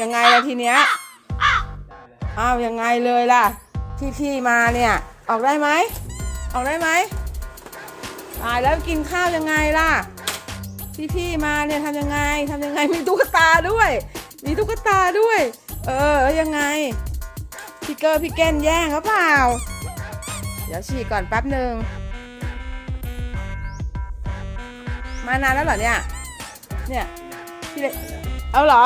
ยังไงล่ะทีเนี้ยอ้าวยังไงเลยล่ะ ที่พี่มาเนี่ยออกได้ไหมออกได้ไหมตายแล้วกินข้าวยังไงล่ะ ที่พี่มาเนี่ยทำยังไงทำยังไงมีตุ๊กตาด้วย มีตุ๊กตาด้วย เออยังไงพี่เกอร์พี่เก้นแย่งหรือเปล่า เดี๋ยวฉีกก่อนแป๊บหนึ่งมานานแล้วเหรอเนี่ย เนี่ยพี่เล็กเอาเหรอ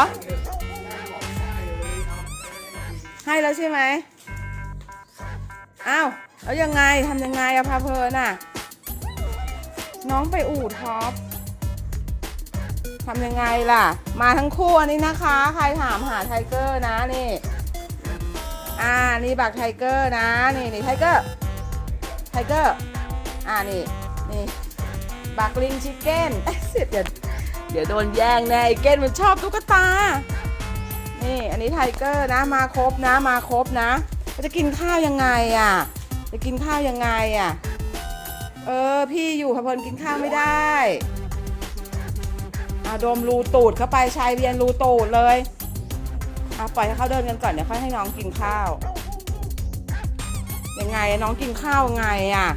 ให้แล้วใช่ไหมอ้าวแล้วยังไงทำยังไงอะพาเพลินอะน้องไปอู่ท็อปทำยังไงล่ะ มาทั้งคู่อันนี้นะคะ ใครถามหาไทเกอร์นะนี่ อ่านี่บักไทเกอร์นะนี่นี่ไทเกอร์ไทเกอร์อ่านี่นี่บักลิงชิคเก้นเสร็จเดี๋ยวเดี๋ยวโดนแย่งแน่ไอ้เก้นมันชอบตุ๊กตา นี่อันนี้ไทเกอร์นะมาครบนะมาครบนะจะกินข้าวยังไงอะ จะกินข้าวยังไงอะ เออพี่อยู่พะเพลินกินข้าวไม่ได้อาดมรูตูดเข้าไปชายเวียนรูตูดเลยอะปล่อยให้เขาเดินกันก่อนเดี๋ยวค่อยให้น้องกินข้าว ยังไงน้องกินข้าวไงอะ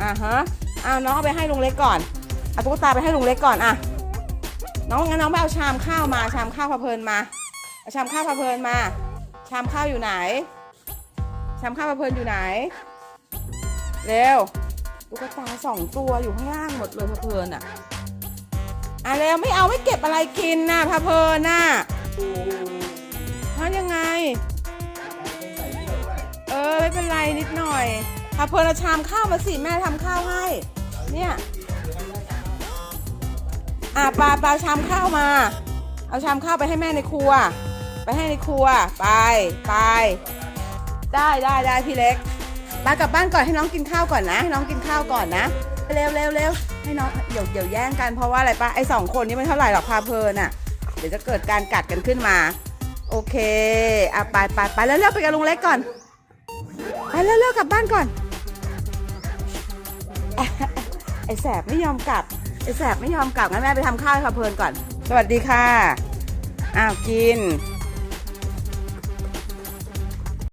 อะฮะอ้าวน้องเอาไปให้ลุงเล็กก่อนเอาตุ๊กตาไปให้ลุงเล็กก่อนอะ น้องงั้นน้องไปเอาชามข้าวมา ชามข้าวพะเพลินมาเอาชามข้าวพะเพลินมา ชามข้าวอยู่ไหน ชามข้าวพะเพลินอยู่ไหน เร็วตุ๊กตาสองตัวอยู่ข้างล่างหมดเลยพะเพลินอะอะเร็วไม่เอาไม่เก็บอะไรกินน่ะพะเพลินน่ะทำยังไง เออไม่เป็นไรนิดหน่อยพะเพลินเอาชามข้าวมาสิแม่ทำข้าวให้ เนี่ย อะปลาปลาชามข้าวมา เอาชามข้าวไปให้แม่ในครัว ไปให้ในครัว ไปไป ได้ได้ได้พี่เล็กมากลับบ้านก่อนให้น้องกินข้าวก่อนนะให้น้องกินข้าวก่อนนะ เร็วเร็วเร็วให้น้องเดี๋ยวเดี๋ยวแย่งกันเพราะว่าอะไรปะไอสองคนนี้ไม่เท่าไหร่หรอกพาเพลินอะ เดี๋ยวจะเกิดการกัดกันขึ้นมา โอเคอะไปไปไปแล้วเร็วไปกับลุงเล็กก่อนไปเร็วๆกลับบ้านก่อนไอแสบไม่ยอมกลับ ไอแสบไม่ยอมกลับงั้นแม่ไปทำข้าวให้พาเพลินก่อน สวัสดีค่ะ อ้าวกิน